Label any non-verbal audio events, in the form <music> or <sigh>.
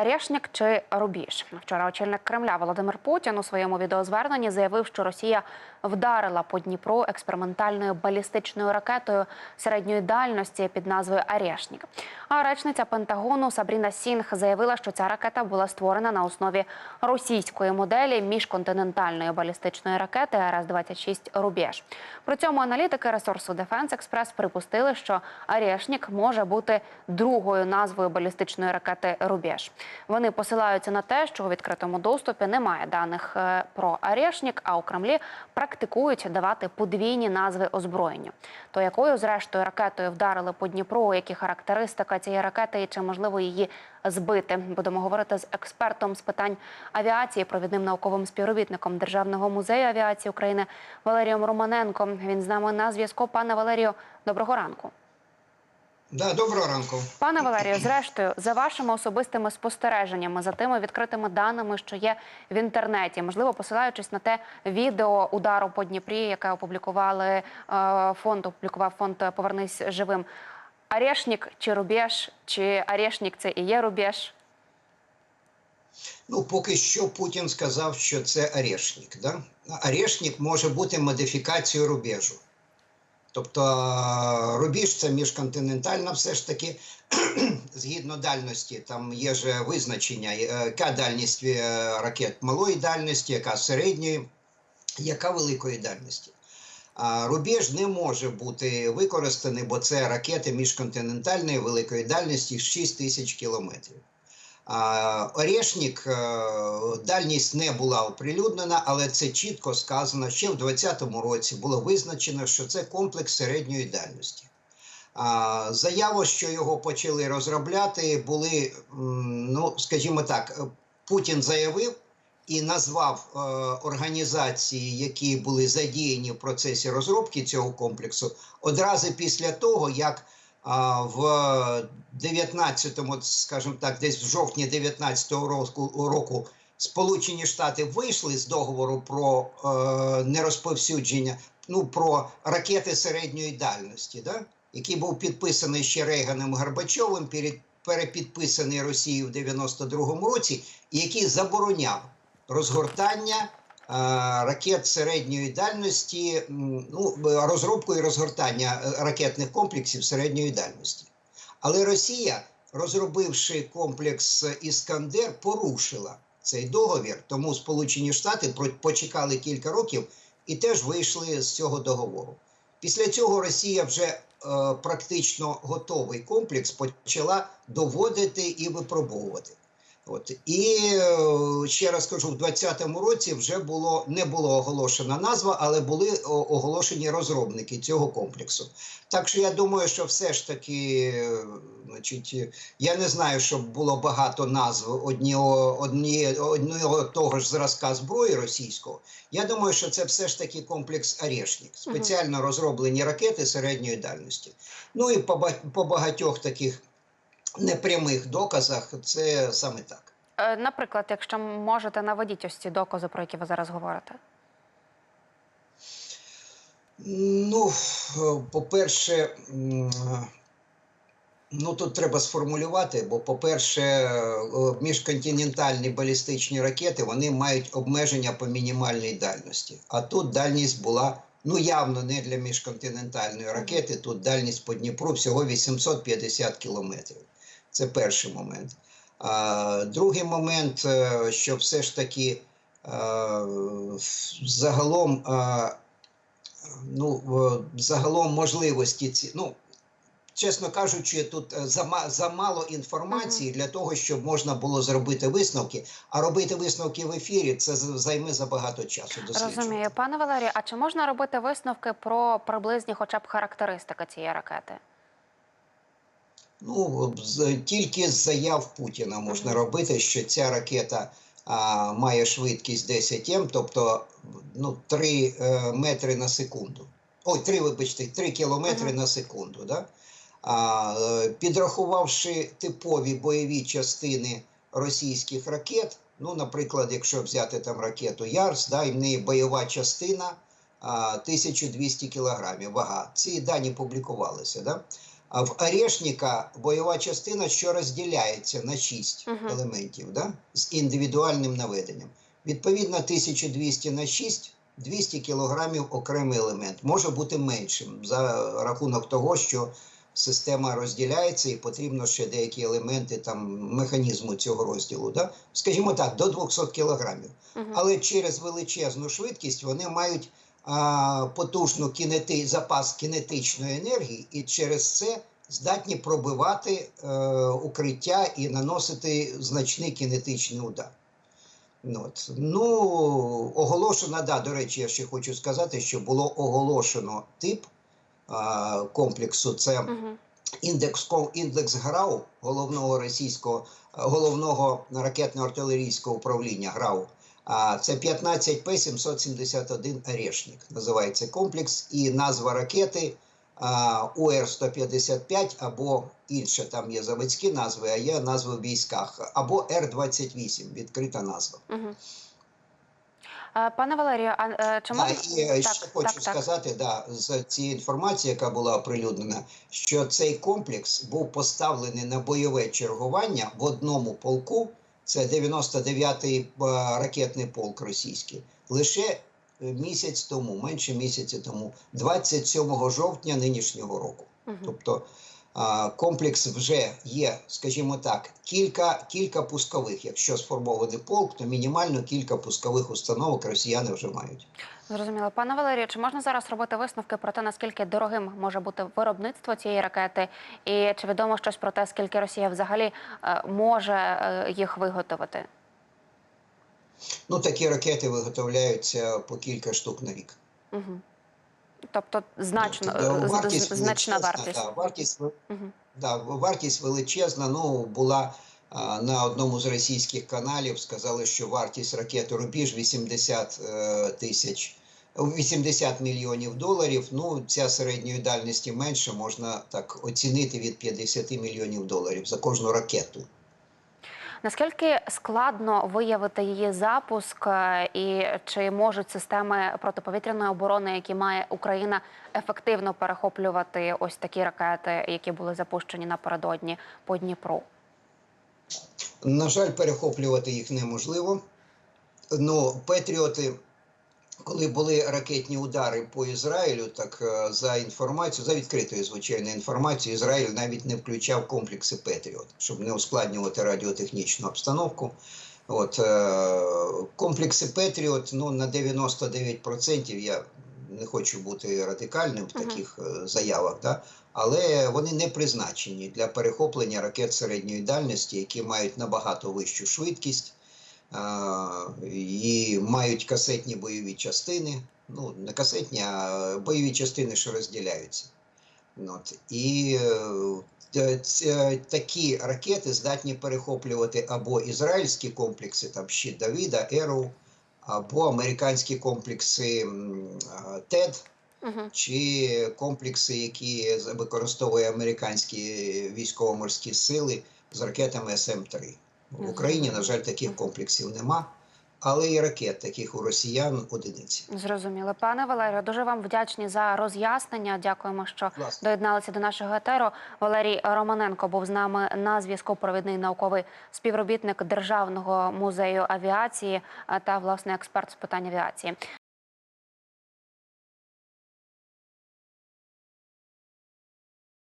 Арешнік чи Рубіж? Вчора очільник Кремля Володимир Путін у своєму відеозверненні заявив, що Росія вдарила по Дніпру експериментальною балістичною ракетою середньої дальності під назвою Арешнік. А речниця Пентагону Сабріна Сінг заявила, що ця ракета була створена на основі російської моделі міжконтинентальної балістичної ракети РС-26 Рубіж. При цьому аналітики ресурсу Defense Express припустили, що Арешнік може бути другою назвою балістичної ракети Рубіж. Вони посилаються на те, що у відкритому доступі немає даних е, про Арешнік, а у Кремлі практикують давати подвійні назви озброєнню. То якою зрештою ракетою вдарили по Дніпру, які характеристика цієї ракети і чи можливо її збити? Будемо говорити з експертом з питань авіації, провідним науковим співробітником Державного музею авіації України Валерієм Романенко. Він з нами на зв'язку. Пане Валерію, доброго ранку. Да, доброго ранку. Пане Валерію, зрештою, за вашими особистими спостереженнями, за тими відкритими даними, що є в інтернеті, можливо, посилаючись на те відео удару по Дніпрі, яке опублікували е, фонд, опублікував фонд Повернись живим. Арешнік чи Рубеж, чи Арешнік це і є Рубеж? Ну, поки що Путін сказав, що це Арешнік. Да? Арешнік може бути модифікацією рубежу. Тобто рубіж це міжконтинентальна все ж таки, <clears throat> згідно дальності, там є ж визначення, е, яка дальність е, ракет малої дальності, яка середньої, яка великої дальності. А рубеж не може бути використаний, бо це ракети міжконтинентальної великої дальності 6 тисяч кілометрів. Орешник, е, дальність не була оприлюднена, але це чітко сказано. Ще в 2020 році було визначено, що це комплекс середньої дальності. Заяву, що його почали розробляти, були, ну скажімо так, Путін заявив і назвав е, організації, які були задіяні в процесі розробки цього комплексу, одразу після того, як в 19-му, скажімо так, десь в жовтні 19-го року, року Сполучені Штати вийшли з договору про е, нерозповсюдження, ну про ракети середньої дальності, да? який був підписаний ще Рейганом Горбачовим, перепідписаний Росією в 92-му році, і який забороняв розгортання ракет середньої дальності, ну, розробку і розгортання е, ракетних комплексів середньої дальності. Але Росія, розробивши комплекс Іскандер, порушила цей договір, тому Сполучені Штати почекали кілька років і теж вийшли з цього договору. Після цього Росія вже е, практично готовий комплекс почала доводити і випробовувати. От і е, ще раз кажу, в 2020 році вже було не було оголошена назва, але були оголошені розробники цього комплексу. Так що я думаю, що все ж таки, е, значить, я не знаю, щоб було багато назв однієї, одного того ж зразка зброї російського. Я думаю, що це все ж таки комплекс Орешник, спеціально розроблені ракети середньої дальності. Ну і по, по багатьох таких непрямих доказах це саме так. Е, Наприклад, якщо можете, наведіть ось ці докази, про які ви зараз говорите. Ну, по-перше, ну тут треба сформулювати, бо, по-перше, е, міжконтинентальні балістичні ракети вони мають обмеження по мінімальній дальності. А тут дальність була ну явно не для міжконтинентальної ракети. Тут дальність по Дніпру всього 850 кілометрів. Це перший момент. А, другий момент, е, що все ж таки е, загалом. е, ну, загалом можливості ці. Ну, чесно кажучи, тут замало інформації для того, щоб можна було зробити висновки. А робити висновки в ефірі це займе забагато часу. Розумію, пане Валерію, а чи можна робити висновки про приблизні, хоча б характеристики цієї ракети? Ну, тільки з заяв Путіна можна робити, що ця ракета а, має швидкість 10 М, тобто ну, 3 е, метри на секунду. Ой, 3, вибачте, 3 кілометри на секунду. Да? А, е, підрахувавши типові бойові частини російських ракет, ну, наприклад, якщо взяти там ракету Ярс, да, і в неї бойова частина а, 1200 кілограмів вага. Ці дані публікувалися. Да? В Орешника бойова частина, що розділяється на 6 Мгм. елементів, да? з індивідуальним наведенням. Відповідно, 1200 на 6 200 кілограмів окремий елемент. Може бути меншим за рахунок того, що система розділяється і потрібно ще деякі елементи там, механізму цього розділу. Да? Скажімо так, до 200 кілограмів. Мгм. Але через величезну швидкість вони мають а, потужну кінети, запас кінетичної енергії, і через це здатні пробивати е, укриття і наносити значний кінетичний удар. Ну, От. Ну, оголошено, да, до речі, я ще хочу сказати, що було оголошено тип а, комплексу. Це Мгм. індекс, індекс ГРАУ, головного російського, головного ракетно-артилерійського управління ГРАУ. А це 15П 771 Орешник. Називається комплекс, і назва ракети УР-155 або інше, там є заводські назви, а є назви в військах, або Р-28, відкрита назва. Пане Валерію, а е, чи А, і е, так, ще хочу так, так. сказати, да, з цієї інформації, яка була оприлюднена, що цей комплекс був поставлений на бойове чергування в одному полку. Це 99-й е, ракетний полк російський. Лише е, місяць тому, менше місяця тому, 27 жовтня нинішнього року. Тобто комплекс вже є, скажімо так, кілька, кілька пускових. Якщо сформований полк, то мінімально кілька пускових установок росіяни вже мають. Зрозуміло. Пане Валерію, чи можна зараз робити висновки про те, наскільки дорогим може бути виробництво цієї ракети, і чи відомо щось про те, скільки Росія взагалі е, може е, їх виготовити? Ну, такі ракети виготовляються по кілька штук на рік. Угу. Тобто значно Тобто, е, вартість значна вартість. Да, вартість, Угу. да, вартість величезна. Ну, була а, на одному з російських каналів, сказали, що вартість ракети Рубіж 80 е, тисяч. 80 мільйонів доларів. Ну, ця середньої дальності менше, можна так оцінити від 50 мільйонів доларів за кожну ракету. Наскільки складно виявити її запуск, е, і чи можуть системи протиповітряної оборони, які має Україна, ефективно перехоплювати ось такі ракети, які були запущені напередодні по Дніпру? На жаль, перехоплювати їх неможливо. Ну, Петріоти, коли були ракетні удари по Ізраїлю, так е, за інформацією, за відкритою звичайно інформацією, Ізраїль навіть не включав комплекси Петріот, щоб не ускладнювати радіотехнічну обстановку. От, е, комплекси Петріот ну, на 99% я не хочу бути радикальним в таких е, заявах, да? але вони не призначені для перехоплення ракет середньої дальності, які мають набагато вищу швидкість і мають касетні бойові частини. Ну, не касетні, а бойові частини, що розділяються. От. І е, т- ц- такі ракети здатні перехоплювати або ізраїльські комплекси, там щит Давіда, Еру, або американські комплекси ТЕД, Угу. чи комплекси, які використовує американські військово-морські сили з ракетами СМ-3. В Україні, на жаль, таких комплексів нема, але і ракет таких у росіян одиниці. Зрозуміло. Пане Валерію, дуже вам вдячні за роз'яснення. Дякуємо, що Власне. доєдналися до нашого етеру. Валерій Романенко був з нами на зв'язку. Провідний науковий співробітник Державного музею авіації та власне експерт з питань авіації.